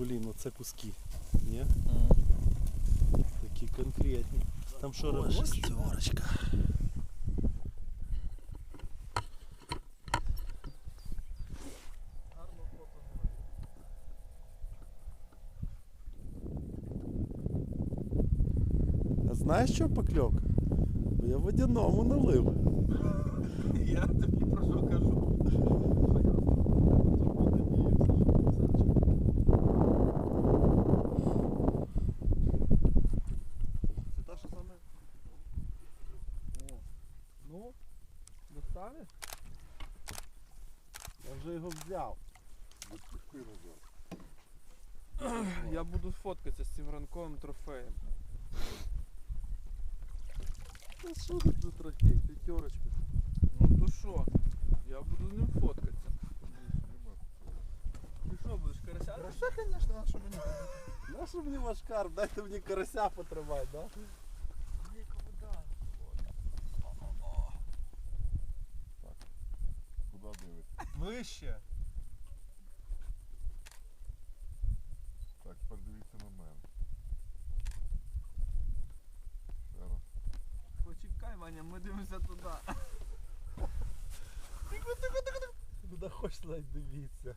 Блін, оце куски. Ні? Такі конкретні. Там що робиш? Шестерочка. А знаєш що покльовка? Бо я водяному налив. Я тобі про що кажу. Це та, що саме? Ну, доставиш? Я взяв. Я буду фоткатися з цим ранковим трофеєм. Та що тут трофей? П'ятерочка. Ну то що? Я буду з ним фоткатися. Ти що, будеш карася? Хорошо, звісно, а що мені? Нащо мені ваш карп? Дайте мені карася потримати, да? Вище. Так, тепер дивіться на мене. Ще раз. Ваня, ми дивимося туди. Куди хочеш навіть дивіться.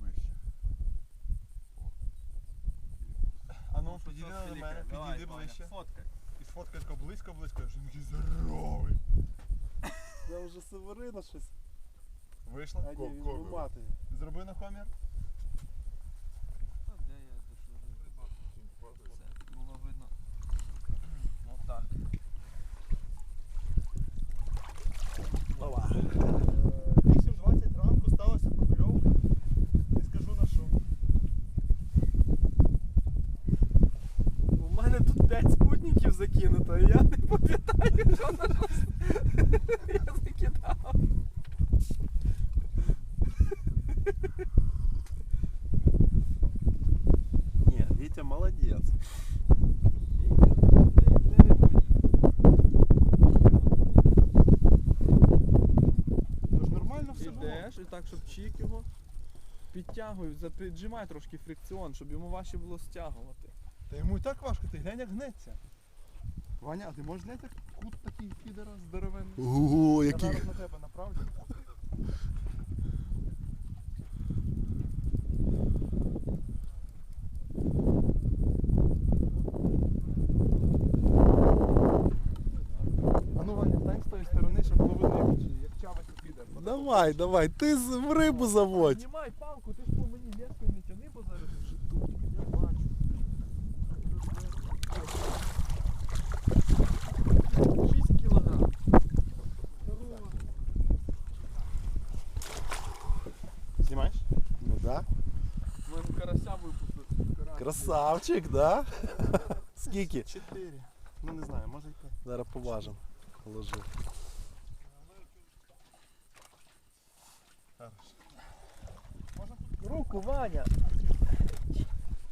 Вище. А ну, підійди до мене, підійди ближче. Фоткай. І сфоткай тако близько-близько, що він такий здоровий. Це вже Северина щось. Вийшло? А ні, Ко- він. Зроби на комір. А де я душу? Це було видно. Отак. Ова. 8.20 ранку сталася покльовка. Не скажу на що. У мене тут 5 спутників закинуто, і я не пам'ятаю, що на щось я закидав. Ні, Вітя молодець. Тож нормально все було. Ідеш і так, щоб чік його. Підтягуй, запіджимай трошки фрикціон, щоб йому важче було стягувати. Та йому і так важко, ти глянь як гнеться. Ваня, а ти можеш зняти кут такий фідера здоровенний? Ого, Я зараз на тебе направлю. А ну Ваня, стань з тої сторони, щоб було видно, як- як чавиться фідер. Давай, давай, ти з- в рибу заводь. Красавчик, да? Скільки? Чотири. Ну не знаю, може й п'ять. Зараз поважимо. Ложи. Руку, Ваня!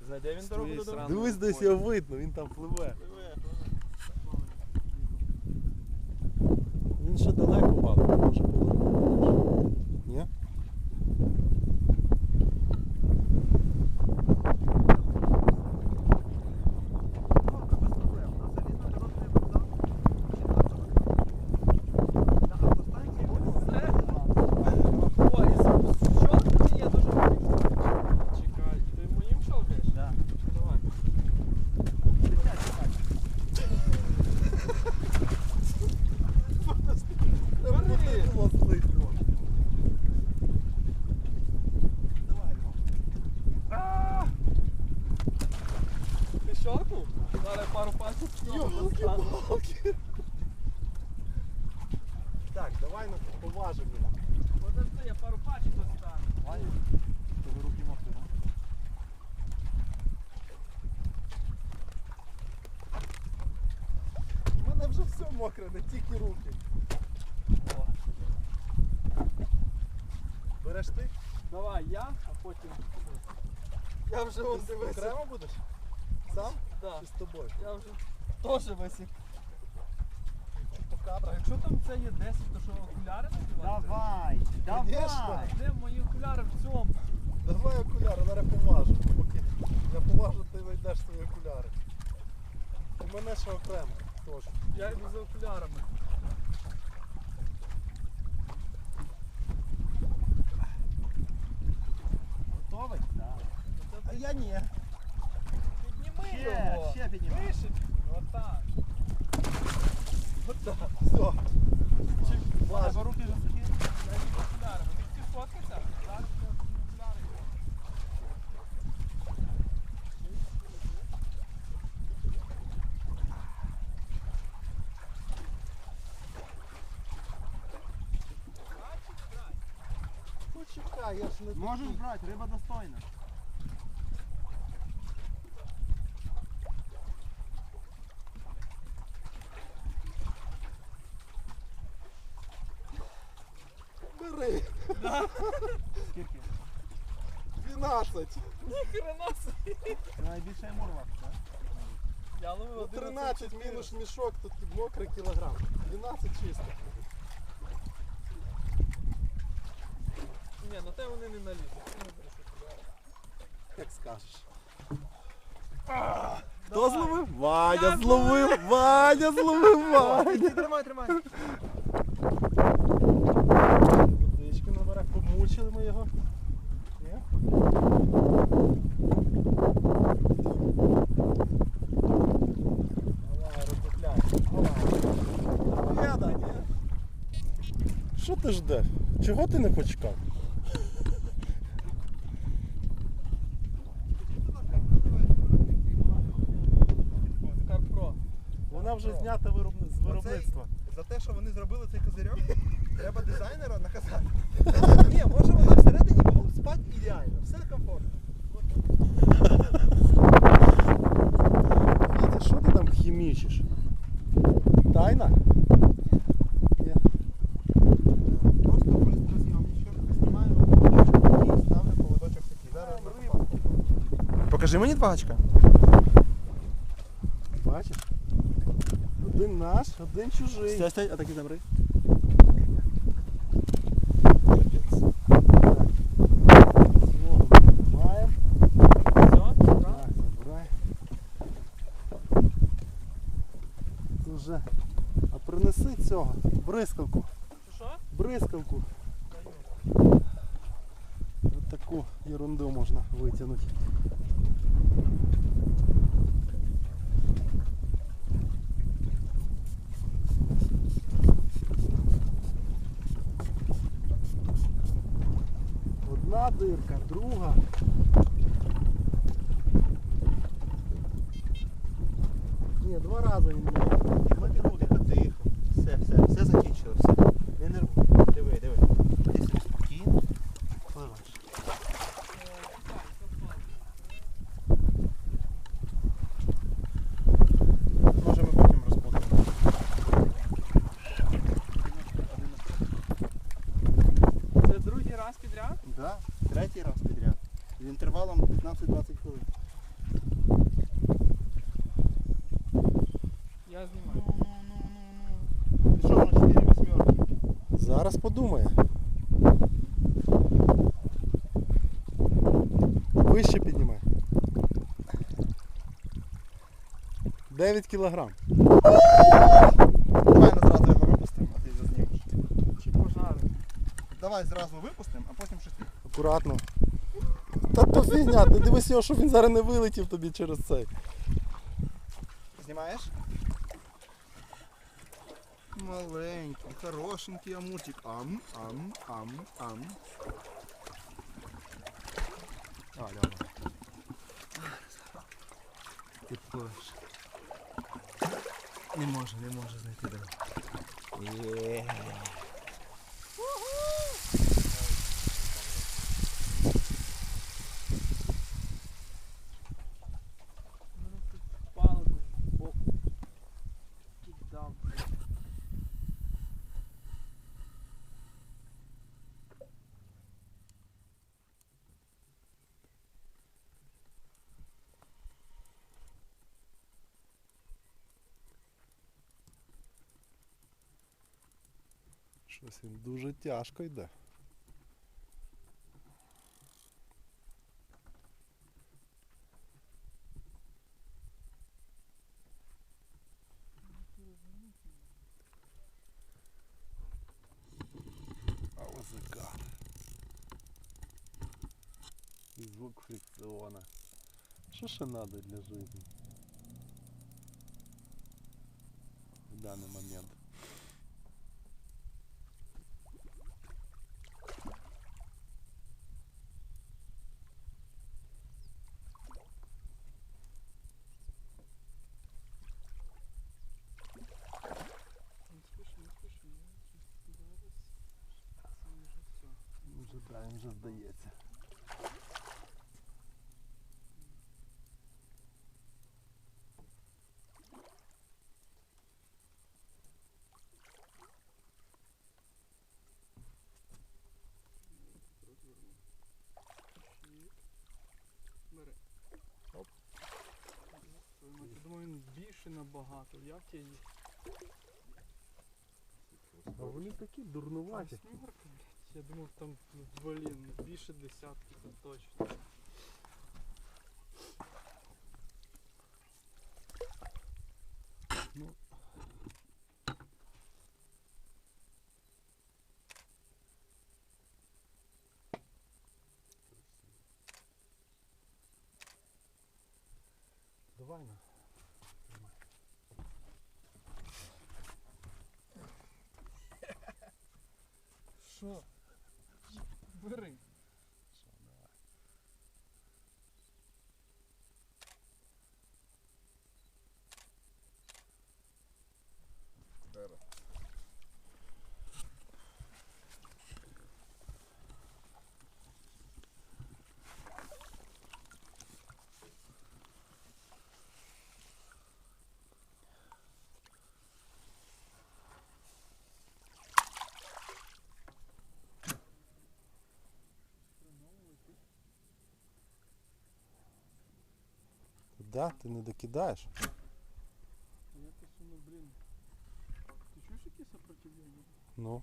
Знайде він дорогу додому? Дивись, десь його видно, він там пливе. Він ще далеко Мокре, не тільки руки. О. Береш ти? Давай я, а потім. Я вже он дивився. Окремо будеш? Сам? Да. Чи з тобою? Я вже теж висік. А якщо там це є 10, то що окуляри надівати? Давай, Конечно. Де мої окуляри в цьому? Давай окуляри, Я поважу, ти знайдеш свої окуляри. І мене ще окремо теж. Я йду за окулярами. Готовий? Так. А я ні. Підніми Ще, його. ще піднімай. Вище. Отак. Отак. Все. Важко. руки вже сухі. Я йду за окулярами. Ти хотів фоткатися? Зараз Я ж не Можеш брати, риба достойна. Бери. Скільки? 12. Ніхрена собі. Найбільше мурвак, так? Я ловив Ну, 11 13 мінус мішок, тут мокрий кілограм. 12 чисто. Ні, на те вони не налізуть. Ну. Як скажеш. Хто зловив? Ваня зловив! Ваня зловив! Ваня! Тримай, тримай. Водички набере, помучили ми його. Ні? Давай, розтопляй. Давай. Є, да, ні? Що ти ждеш? Чого ти не почекав? Карпро. Вона вже знята виробни- з виробництва. За те, що вони зробили цей козирьок, треба дизайнера наказати. Ні, може вона всередині було спати ідеально, все комфортно. Вітя, що ти там хімічиш? Тайна? Просто быстро зйомничок, знімаю і ставлю поводочок такий. Зараз Покажи мені два гачка. Бачиш? Один наш, один чужий. Стій, стій, а? Так, забирай. Це вже. А принеси цього. Бризкалку. Що? Бризкалку. Ось таку ерунду можна витягнути. Дирка, друга. Ні, два рази він мене. Тихо, тихо, тихо, тихо. Все, все, все закінчило, все. Не нервуй. Диви, диви. Ти собі спокійно. Пливеш. Може ми потім розпутаємо. Це другий раз підряд? Да, третій раз підряд. З інтервалом 15-20 хвилин. Я знімаю. Ну, ну, ну, ну. Пішов на 4 восьмерки. Зараз подумає. Вище піднімай. 9 кілограм. Давай ми зразу його випустимо, а ти зазнімеш. Чи пожари? Давай зразу випустимо, а потім щось. Акуратно. Та то фігня, ти дивись його, щоб він зараз не вилетів тобі через цей. Знімаєш? Маленький, хорошенький амурчик. Ам, ам, ам, ам. А, давай. Ти пливеш. Не може, не може знайти давай. Є. Щось він дуже тяжко йде. Але звук фрикциона. Что же надо для жизни в данный момент? Здається. Я думаю, він більше набагато. Як я їх? А вони такі А, дурнуваті. Я думав там, ну, блін, більше десятки, це точно. Ну. Давай на. Да, ти не докидаєш? А якось воно, блін. Ти чуєш які сопротивлення? Ну.